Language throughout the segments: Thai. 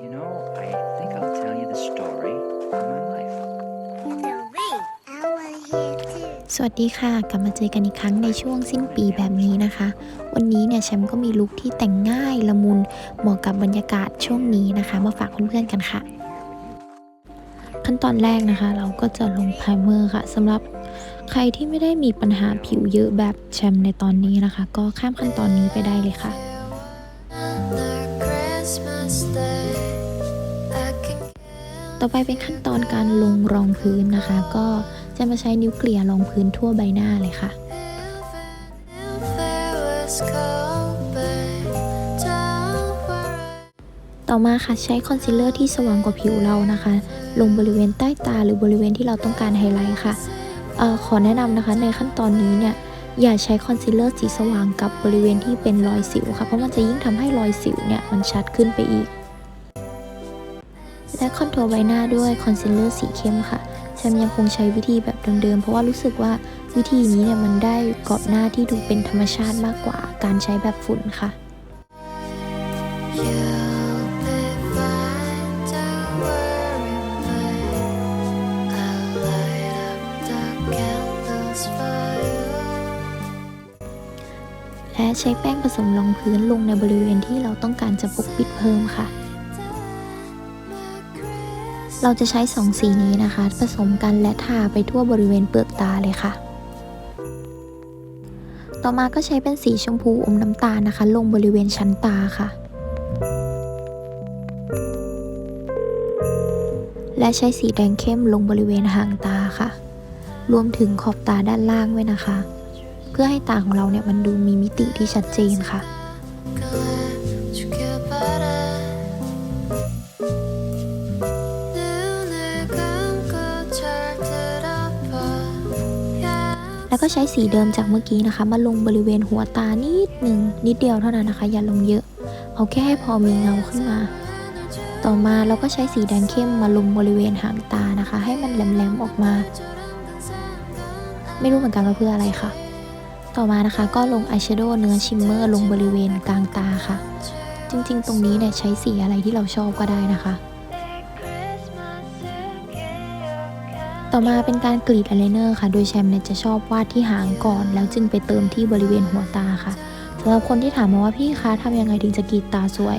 You know, I think I'll tell you the story of my life. I want to hear too. สวัสดีค่ะ กลับมาเจอกันอีกครั้งในช่วงสิ้นปีแบบนี้นะคะ วันนี้เนี่ยแชมป์ก็มีลุคที่แต่งง่ายละมุนเหมาะกับบรรยากาศช่วงนี้นะคะ มาฝากเพื่อนๆกันค่ะ ขั้นตอนแรกนะคะ เราก็จะลงไพรเมอร์ค่ะสำหรับใครที่ไม่ได้มีปัญหาผิวเยอะแบบแชมป์ในตอนนี้นะคะ ก็ข้ามขั้นตอนนี้ไปได้เลยค่ะ ต่อไปเป็นขั้นตอนการลงรองพื้นนะคะ ก็จะมาใช้นิ้วเกลี่ยรองพื้นทั่วใบหน้าเลยค่ะ ต่อมาค่ะใช้คอนซีลเลอร์ที่สว่างกว่าผิวเรานะคะ ลงบริเวณใต้ตาหรือบริเวณที่เราต้องการไฮไลท์ค่ะออขอแนะนำนะคะในขั้นตอนนี้เนี่ยอย่าใช้คอนซีลเลอร์สีสว่างกับบริเวณที่เป็นรอยสิวค่ะ เพราะมันจะยิ่งทำให้รอยสิวเนี่ยมันชัดขึ้นไปอีก และคอนโทรลใบหน้าด้วยคอนซีลเลอร์สีเข้มค่ะแชมยังคงใช้วิธีแบบเดิมๆ เพราะว่ารู้สึกว่าวิธีนี้เนี่ยมันได้กรอบหน้าที่ดูเป็นธรรมชาติมากกว่าการใช้แบบฝุ่นค่ะและใช้แป้งผสมรองพื้นลงในบริเวณที่เราต้องการจะปกปิดเพิ่มค่ะ เราจะใช้สองสีนี้นะคะ ผสมกันและทาไปทั่วบริเวณเปลือกตาเลยค่ะ ต่อมาก็ใช้เป็นสีชมพูอมน้ำตาลนะคะ ลงบริเวณชั้นตาค่ะ และใช้สีแดงเข้มลงบริเวณหางตาค่ะ รวมถึงขอบตาด้านล่างด้วยนะคะ เพื่อให้ตาของเราเนี่ยมันดูมีมิติที่ชัดเจนค่ะ แล้วก็ใช้สีเดิมจากเมื่อกี้นะคะ มาลงบริเวณหัวตานิดหนึ่งนิดเดียวเท่านั้นนะคะ อย่าลงเยอะ เอาแค่ให้พอมีเงาขึ้นมา ต่อมาเราก็ใช้สีแดงเข้มมาลงบริเวณหางตานะคะ ให้มันแหลมๆออกมา ไม่รู้เหมือนกันว่าเพื่ออะไรค่ะ ต่อมานะคะก็ลงอายแชโดว์เนื้อชิมเมอร์ลงบริเวณกลางตาค่ะ จริงๆ ตรงนี้เนี่ยใช้สีอะไรที่เราชอบก็ได้นะคะ ต่อมาเป็นการกรีดอายไลเนอร์ค่ะ โดยแชมเนี่ยจะชอบวาดที่หางก่อน แล้วจึงไปเติมที่บริเวณหัวตาค่ะสำหรับคนที่ถามมาว่าพี่คะทำยังไงถึงจะกรีดตาสวย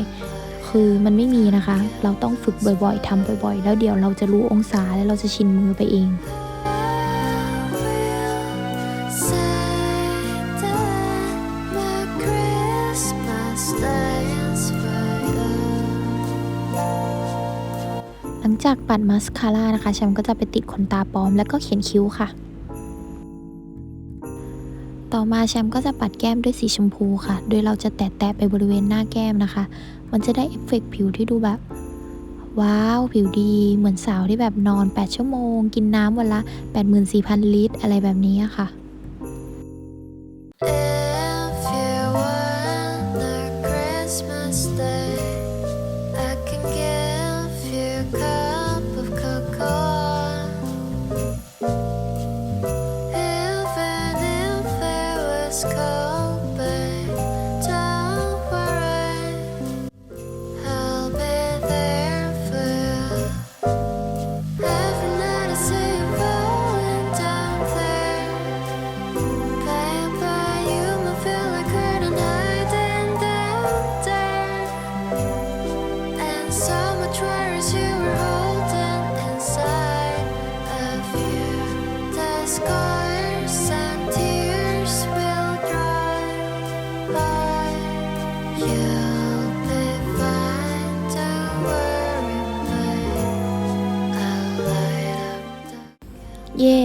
คือมันไม่มีนะคะ เราต้องฝึกบ่อยๆทำบ่อยๆ แล้วเดี๋ยวเราจะรู้องศาและเราจะชินมือไปเอง หลังจากปัดมาสคาร่านะคะแชมป์ก็จะไปติดขนตาปลอม แล้วก็เขียนคิ้วค่ะ ต่อมาแชมป์ก็จะปัดแก้มด้วยสีชมพูค่ะ โดยเราจะแตะๆไปบริเวณหน้าแก้มนะคะ มันจะได้เอฟเฟกต์ผิวที่ดูแบบ ว้าว ผิวดีเหมือนสาวที่แบบนอน 8 ชั่วโมง กินน้ำวันละ 84,000 ลิตร อะไรแบบนี้ค่ะ If you want a Christmas day, sky.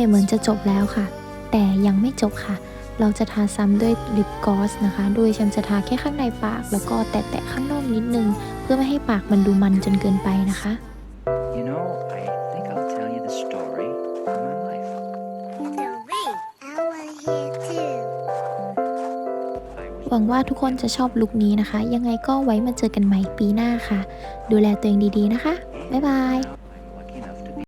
เย่เหมือนจะจบแล้วค่ะ แต่ยังไม่จบค่ะ เราจะทาซ้ำด้วยลิปกลอสนะคะ โดยแชมจะทาแค่ข้างในปาก แล้วก็แตะๆข้างนอกนิดนึง เพื่อไม่ให้ปากมันดูมันจนเกินไปนะคะ You know, I think I'll tell you the story of my life. I want to hear too. หวังว่าทุกคนจะชอบลุคนี้นะคะ ยังไงก็ไว้มาเจอกันใหม่ปีหน้าค่ะ ดูแลตัวเองดีๆนะคะ บ๊ายบาย